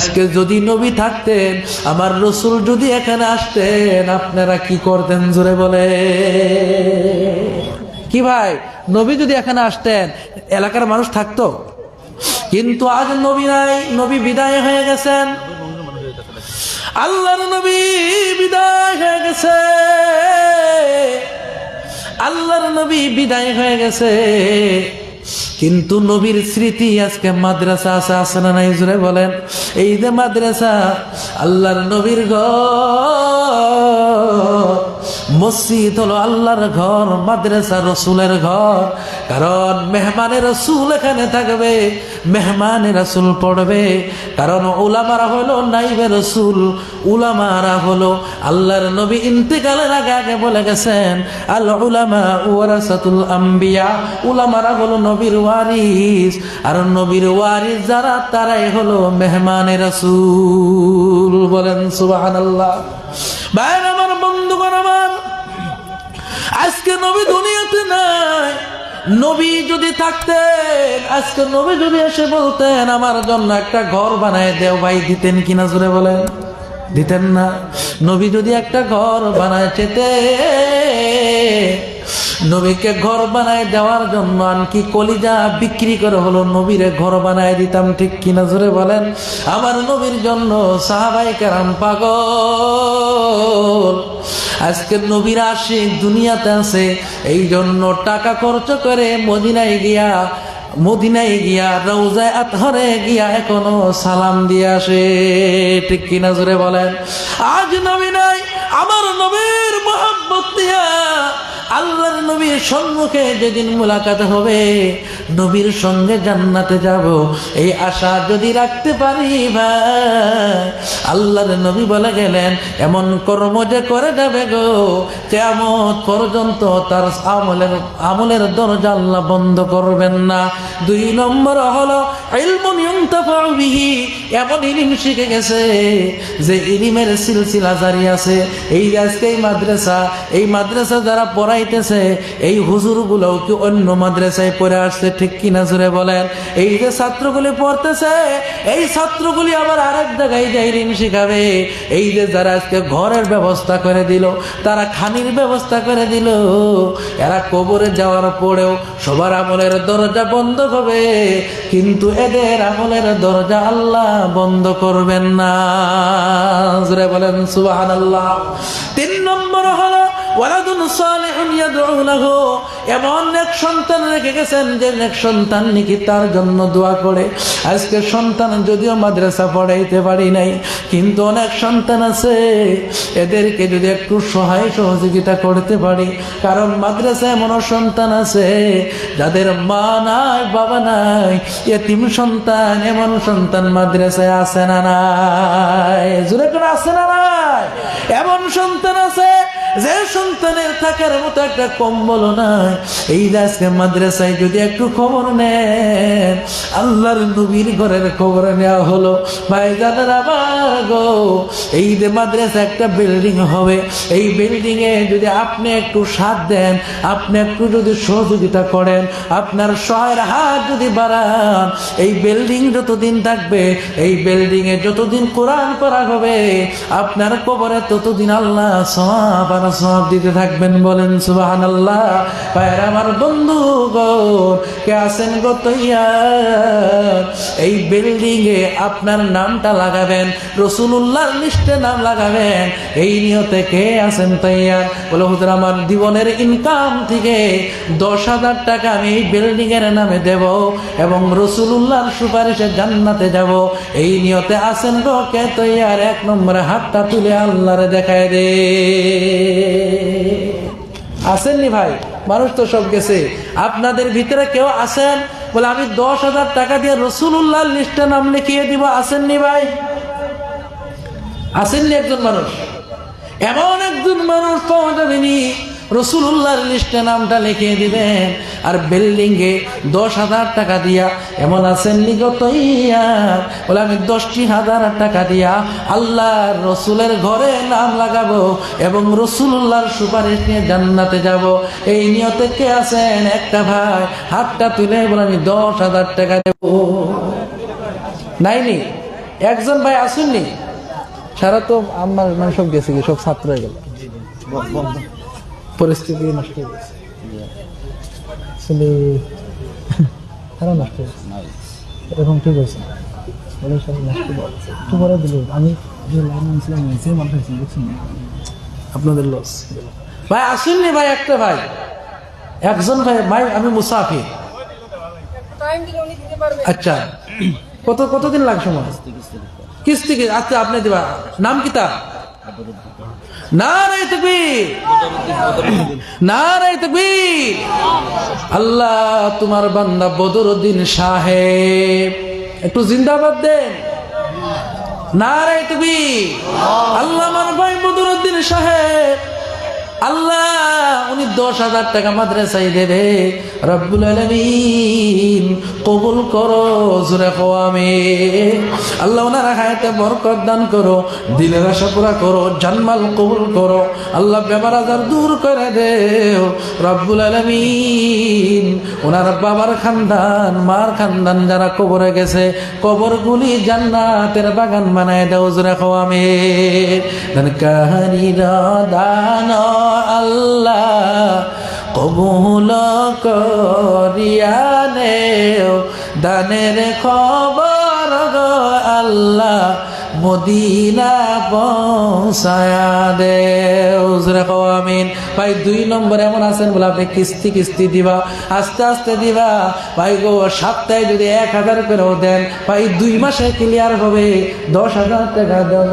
আজকে যদি নবী থাকতেন, আমার রসুল যদি এখানে আসতেন, আপনারা কি করতেন জোরে বলে? কি ভাই, নবী যদি এখানে আসতেন, এলাকার মানুষ থাকতো? কিন্তু আজ নবী নাই, নবী বিদায় হয়ে গেছেন। আল্লাহর নবী বিদায় হয়ে গেছে। আল্লাহর নবী বিদায় হয়ে গেছে। কিন্তু নবীর স্মৃতি আজকে মাদ্রাসা আছে আছে না নাই? জুড়ে বলেন। এই যে মাদ্রাসা, আল্লাহর নবীর ঘর। মসজিদ হলো আল্লাহর ঘর, মাদ্রাসা রসুলের ঘর। কারণ মেহমানের রসুল এখানে থাকবে, মেহমানের রসুল পড়বে। কারণ উলামারা হলো নাইবে রসুল, উলামারা হলো আল্লাহর নবী ইন্তেকালের আগে আগে বলে গেছেন, আল উলামা ওয়ারাসাতুল আম্বিয়া। উলামারা হলো নবীর ওয়ারিস, আর নবীর ওয়ারিস যারা, তারাই হলো মেহমানের রসুল বলেন সুবাহ সুবহানাল্লাহ। ভাইয়ের আমার বন্ধুগণ আমার আজকে নবী দুনিয়াতে নাই। নবী যদি থাকতেন, আজকে নবী যদি এসে বলতেন, আমার জন্য একটা ঘর বানায় দেও ভাই। দিতেন কিনা জুড়ে বলেন? দিতেন না। নবী যদি একটা ঘর বানায় চেতে নবীকে ঘর বানায় দেওয়ার জন্য আনকি কলিজা বিক্রি করে হলো নবীরে ঘর বানায় দিতাম, ঠিক কিনা জোরে বলেন? আমার নবীর জন্য সাহাবাই কারাম পাগল। আজকে নবীর আশিক দুনিয়াতে আছে এই জন্য টাকা খরচ করে মদিনায় গিয়া মদিনায় গিয়া রৌজায় আতহরে গিয়া এখনও সালাম দিয়ে আসে, ঠিক কিনা জোরে বলেন? আজ নবী নাই, আমার নবীর মোহাম্মত দিয়া আল্লাহর নবীর সম্মুখে যেদিন মুলাকাত হবে, নবীর সঙ্গে জান্নাতে যাব। এই আশা যদি রাখতে পারি ভাই, আল্লাহর নবী বলে গেলেন, এমন কর্ম যে করে যাবে গো কেমন পর্যন্ত তার আমলের আমলের দরজা আল্লাহ বন্ধ করবেন না। দুই নম্বর হলো এমন ইলিম শিখে গেছে যে ইলিমের সিলসিলা জারি আছে। এই আজকে এই মাদ্রাসা এই মাদ্রাসা যারা পড়াইতেছে, এই হুজুরগুলোও কি অন্য মাদ্রাসায় পড়ে আসছে ঠিক কিনা জুড়ে বলেন? এই যে ছাত্রগুলি পড়তেছে, এই ছাত্রগুলি আবার আরেক জায়গায় যাই ঋণ শিখাবে। এই যে যারা আজকে ঘরের ব্যবস্থা করে দিল, তারা খানির ব্যবস্থা করে দিল। এরা কবরে যাওয়ার পরেও সবার আমলের দরজা বন্ধ হবে কিন্তু এদের আমলের দরজা আল্লাহ বন্ধ করবেন না। জোরে বলেন সুবাহান আল্লাহ তিন নম্বর হলো ওয়ালাদুন সন্তান রেখে গেছেন যে সন্তান দোয়া করে। আজকে সন্তান যদিও মাদ্রাসা পারি নাই, কিন্তু অনেক সন্তান আছে। এদেরকে যদি একটু সহায় সহযোগিতা করতে পারি, কারণ মাদ্রাসা এমন সন্তান আছে, যাদের মা নাই, বাবা নাই, এতিম সন্তান, এমন সন্তান মাদ্রাসায় আছে না নাই। জোরে করে আছে না নাই? এমন সন্তান আছে যে সন্তানের থাকার মতো একটা কম্বল নাই, এই আজকে মাদ্রাসায় যদি একটু খবর নেন, আল্লাহর নবীর ঘরের খবর নেওয়া হলো, ভাই জানেন আমার গো, এই যে মাদ্রাসা একটা বিল্ডিং হবে, এই বিল্ডিং এ যদি আপনি একটু সাথ দেন, আপনি একটু যদি সহযোগিতা করেন, আপনার সহায়ের হাত যদি বাড়ান, এই বিল্ডিং যতদিন থাকবে, এই বিল্ডিং এ যতদিন কোরআন করা হবে, আপনার কবরে ততদিন আল্লাহ সব আর সব দিতে থাকবেন বলেন সুবাহান আল্লাহ পায়ের আমার বন্ধু কে আছেন গো তৈয়ার? এই বিল্ডিং এ আপনার নামটা লাগাবেন রসুল্লাহর লিস্টে নাম লাগাবেন। এই নিয়তে কে আছেন তৈয়ার? বলে, হুজুর, আমার জীবনের ইনকাম থেকে দশ হাজার টাকা আমি এই বিল্ডিং এর নামে দেব এবং রসুল্লাহর সুপারিশে জান্নাতে যাব। এই নিয়তে আছেন গো কে তৈয়ার? এক নম্বরে হাতটা তুলে আল্লাহরে দেখায় দে। আসেননি ভাই? মানুষ তো সব গেছে। আপনাদের ভিতরে কেউ আসেন? বলে, আমি দশ হাজার টাকা দিয়ে রসুল্লাহ লিস্টে নাম লিখিয়ে দিব। আসেননি ভাই? আসেননি একজন মানুষ? এমন একজন মানুষ পাওয়া রসুল্লাহর লিস্টে নামটা লিখিয়ে দিবেন। আর বিল্ডিং এ দশ হাজার টাকা দিয়া এমন আছেন নিগত বলে, আমি দশটি হাজার টাকা দিয়া আল্লাহ রসুলের ঘরে নাম লাগাবো এবং রসুল্লাহর সুপারিশ নিয়ে জান্নাতে যাব। এই নিয়তে কে আছেন? একটা ভাই। হাতটা তুলে বলে, আমি দশ হাজার টাকা দেবো। নাইনি? একজন ভাই আসুননি? সারা তো আমার মানে সব গেছে সব ছাত্র হয়ে গেল। পরিস্থিতি নষ্ট হয়ে গেছে। আসলে সারা নষ্ট হয়ে গেছে। এরকম ঠিক হয়েছে বলে সব নষ্ট একটু আমি যে আপনাদের লস ভাই আসুননি ভাই, একটা ভাই। একজন ভাই ভাই, আমি মুসাফির। আচ্ছা। কত, কতদিন লাগে সময়? কিস্তি কি আচ্ছা আপনি দিবা। নাম কি তার? না রে তকবীর না আল্লাহ তোমার বান্দা বদরুদ্দিন সাহেব। একটু জিন্দাবাদ দেন। না আল্লাহ আমার ভাই বদরুদ্দিন আল্লাহ, উনি দশ হাজার টাকা মাদ্রাসায় দেবে। রব্বুল আলমিন কবুল করো জুড়ে আমি আল্লাহ ওনার হায়াতে বরকত দান করো, দিলের আশা পুরা করো, জানমাল কবুল করো। আল্লাহ বেমার আজার দূর করে দেও, রব্বুল আলমিন। ওনার বাবার খানদান, মার খানদান যারা কবরে গেছে, কবরগুলি জান্নাতের বাগান বানায় দেও জুড়ে আমি দান কাহারিরা দান আল্লাহ। কবুল করিয়ানে দানের খবর গো আল্লাহ মদিনা পৌঁছায়া দে আমিন। ভাই, দুই নম্বর এমন আছেন বলে আপনি কিস্তি কিস্তি দিবা, আস্তে আস্তে দিবা। ভাই গো, সপ্তাহে যদি এক হাজার করেও দেন, ভাই দুই মাসে ক্লিয়ার হবে। দশ হাজার টাকা দেওয়া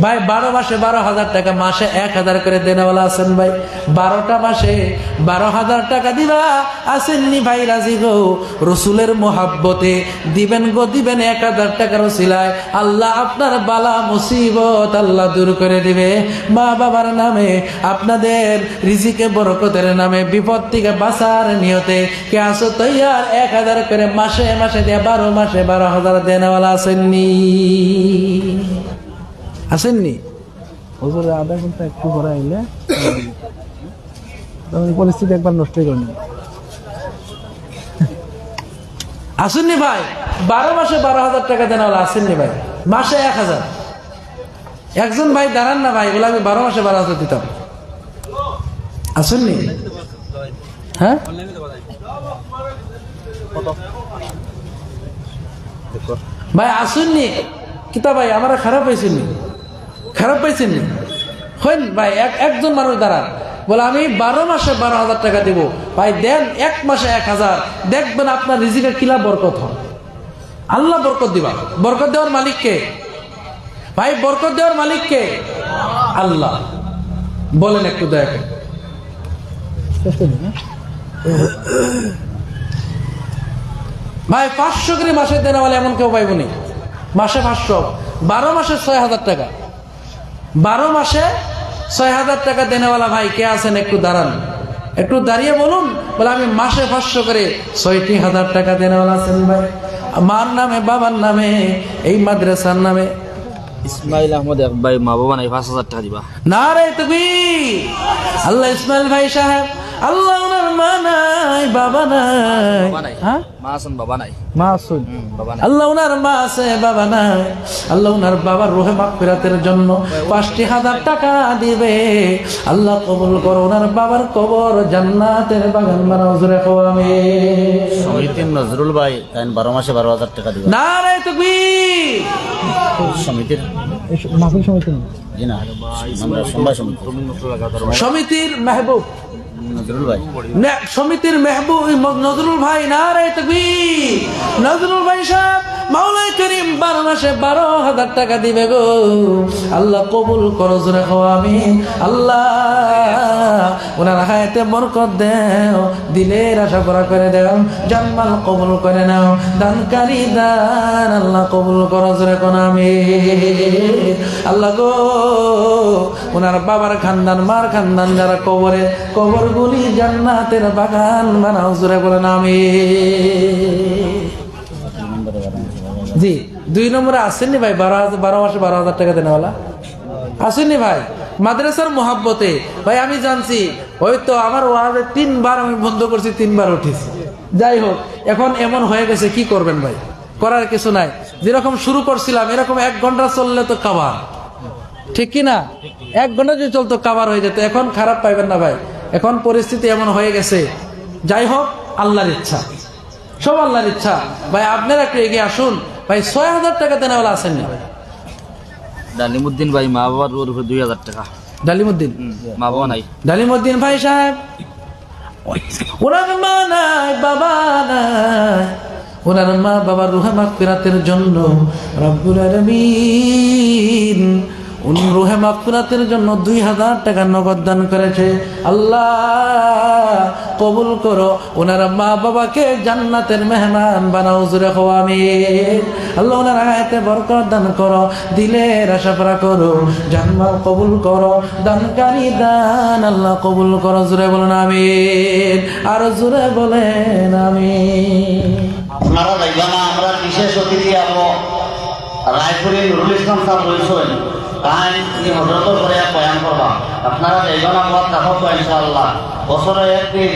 ভাই, বারো মাসে বারো হাজার টাকা, মাসে এক হাজার করে দেনাওয়ালা আছেন ভাই। বারোটা মাসে বারো হাজার টাকা দিবা, আসেননি ভাই, রাজি গো। রসুলের মোহাব্বতে দিবেন গো, দিবেন এক হাজার টাকার সিলায় আল্লাহ আপনার বালা মুসিবত আল্লাহ দূর করে দিবে। মা বাবার নামে, আপনাদের রিজিকে বরকতের নামে, বিপদ থেকে বাঁচার নিয়তে কে আসো তৈয়ার, এক হাজার করে মাসে মাসে দিয়ে, বারো মাসে বারো হাজার দেনেওয়ালা আসেননি। আসেননি? হুজুর আধা ঘণ্টা একটু পরে আইলে পরিস্থিতি একবার নষ্ট করে নেবে আসেননি ভাই? বারো মাসে বারো হাজার টাকা দেন আসেননি ভাই? মাসে এক হাজার। একজন ভাই দাঁড়ান না ভাই বলে আমি বারো মাসে বারো হাজার দিতাম। আসেননি? হ্যাঁ? ভাই আসুননি? কিতা ভাই আমার খারাপ হয়েছেনি খারাপ পাইছেন হইন ভাই, এক একজন মানুষ দাঁড়ান। বলে, আমি বারো মাসে বারো হাজার টাকা দিব। ভাই, দেন, এক মাসে এক হাজার। দেখবেন আপনার রিজিকের কিলা বরকত হয়। আল্লাহ বরকত দিবা। বরকত দেওয়ার মালিক কে? ভাই, বরকত দেওয়ার মালিক কে? আল্লাহ। বলেন একটু করে। ভাই, পাঁচশো করে মাসে দেনা বলে এমন কেউ পাইব নি? মাসে পাঁচশো। বারো মাসে ছয় হাজার টাকা। বারো মাসে ছয় হাজার টাকা দেনেওয়ালা ভাই কে আছেন একটু দাঁড়ান। একটু দাঁড়িয়ে বলুন বলে আমি মাসে পাঁচশো করে ছয়টি হাজার টাকা দেনেওয়ালা আছেন ভাই। মার নামে বাবার নামে এই মাদ্রাসার নামে। ইসমাইল আহমদ এক ভাই মা বাবা নাই পাঁচ হাজার টাকা দিবা। না রে তুমি আল্লাহ ইসমাইল ভাই সাহেব আল্লাহ মা নাই বাবা নাই। হ্যাঁ? মা আছেন বাবা নাই। মা আসুন। হুম, বাবা নাই। আল্লাহ উনার মা আছে বাবা নাই। আল্লাহ উনার বাবার রোহে মাগফিরাতের জন্য পাঁচটি হাজার টাকা দিবে। আল্লাহ কবুল করো ওনার বাবার কবর জান্নাতের বাগান বানাও জোরে আমি সমিতির নজরুল ভাই তাই বারো মাসে বারো হাজার টাকা দিবা। না রে তুমি সমিতির মাহফিল সমিতি সমিতির মেহবুব। নজরুল ভাই। না, সমিতির মেহবুব নজরুল ভাই না রে তুমি নজরুল ভাই সাহেব মাওলাই করিম বারো মাসে বারো হাজার টাকা দিবে গো। আল্লাহ কবুল করো জোরে খাও আমি আল্লাহ ওনার হায়াতে বরকত দেও দিলের আশা করা করে দেও জানমাল কবুল করে নাও। দানকারী দান আল্লাহ কবুল করো জোরে কোন আমি আল্লাহ গো ওনার বাবার খানদান মার খানদান যারা কবরে কবরগুলি জান্নাতের বাগান বানাও, জোরে বলেন আমি জি, দুই নম্বরে আসেননি ভাই, বারো হাজার, বারো মাসে বারো হাজার টাকা দেনেওয়ালা? আসেননি ভাই, মাদ্রাসার মোহাব্বতে। ভাই, আমি জানছি, ওই তো আমার ওয়াজে তিনবার আমি বন্ধ করছি, তিনবার উঠেছি। যাই হোক, এখন এমন হয়ে গেছে, কি করবেন ভাই? করার কিছু নাই। যেরকম শুরু করছিলাম, এরকম এক ঘণ্টা চললে তো কাবার ঠিক কি না? এক ঘণ্টা যদি চলতো কাবার হয়ে যেত। এখন খারাপ পাইবেন না ভাই। এখন পরিস্থিতি এমন হয়ে গেছে। যাই হোক আল্লাহর ইচ্ছা। সব আল্লাহর ইচ্ছা। ভাই আপনারা একটু এগিয়ে আসুন। ভাই ছয় হাজার টাকা দেনেওয়ালা আছেন না ডালিমুদ্দিন ভাই মা বাবার ওর উপরে দুই হাজার টাকা। ডালিমুদ্দিন? মা বাবা নাই। ডালিমুদ্দিন ভাই সাহেব? ওনার মা নাই বাবা নাই। ওনার মা বাবার রুহে মাগফিরাতের জন্য রব্বুল আলামিন উনি রুহে মাগফিরাতের জন্য দুই হাজার টাকা নগদ দান করেছে। আল্লাহ, কবুল করো। ওনার মা বাবাকে জান্নাতের মেহমান বানাও জুড়ে হো আল্লাহ ওনার আয়াতে বরকত দান করো, দিলের আশা করা জান্নাত কবুল করো, দানকারী দান আল্লাহ কবুল করো জুড়ে বলেন আমি আর জুড়ে বলেন আমি আপনারা দেখবেন আমরা বিশেষ অতিথি আবো রায়পুরে নুরুল ইসলাম সাহেব রয়েছেন। তাই এই হজরত করে বয়ান করবা আপনারা দেখবেন আমরা দেখো ইনশাআল্লাহ। বছরে একদিন